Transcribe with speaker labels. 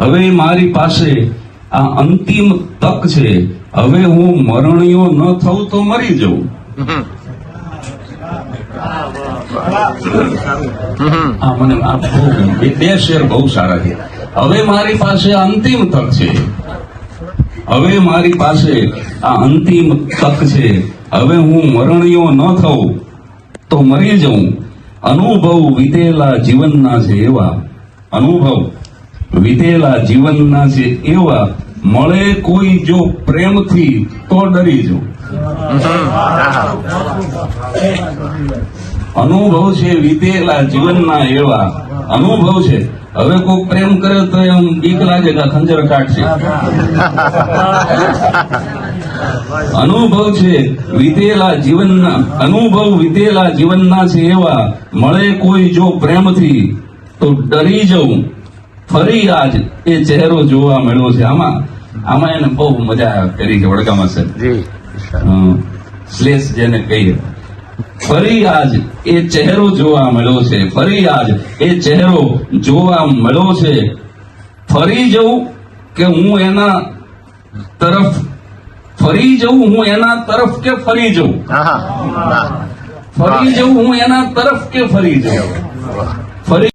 Speaker 1: હવે મારી પાસે આ અંતિમ તક છે. હવે હું મરણીયો ન થઉં તો મરી જઉં. આ મને આ બહુ બે શેર બહુ સારા છે. હવે મારી પાસે અંતિમ તક છે. હવે મારી પાસે આ અંતિમ તક છે. હવે હું મરણીયો ન થઉં તો મરી જઉં. અનુભવ વિતેલા જીવનના છે એવા. અનુભવ. વિતેલા જીવનના છે એવા મળે કોઈ જો પ્રેમથી તો ડરી જો. અનુભવ છે વીતેલા જીવનના એવા. અનુભવ છે. હવે કોઈ પ્રેમ કરે તો એમ બીક લાગે કે ખંજર કાઢશે અનુભવ છે વીતેલા જીવનના. અનુભવ વીતેલા જીવનના છે એવા. મળે કોઈ જો પ્રેમથી તો ડરી જવું. ફરી આજ એ ચહેરો જોવા મળ્યો છે. આમાં આમાં એને બહુ મજા કરી છે વડગામાં સર શ્લેષ જેને કહીએ. ફરી આજ એ ચહેરો જોવા મળ્યો છે. ફરી આજ એ ચહેરો જોવા મળ્યો છે. ફરી જવું કે હું એના તરફ ફરી જવું હું એના તરફ કે ફરી જવું ફરી જવું હું એના તરફ કે ફરી જવું
Speaker 2: વાહ.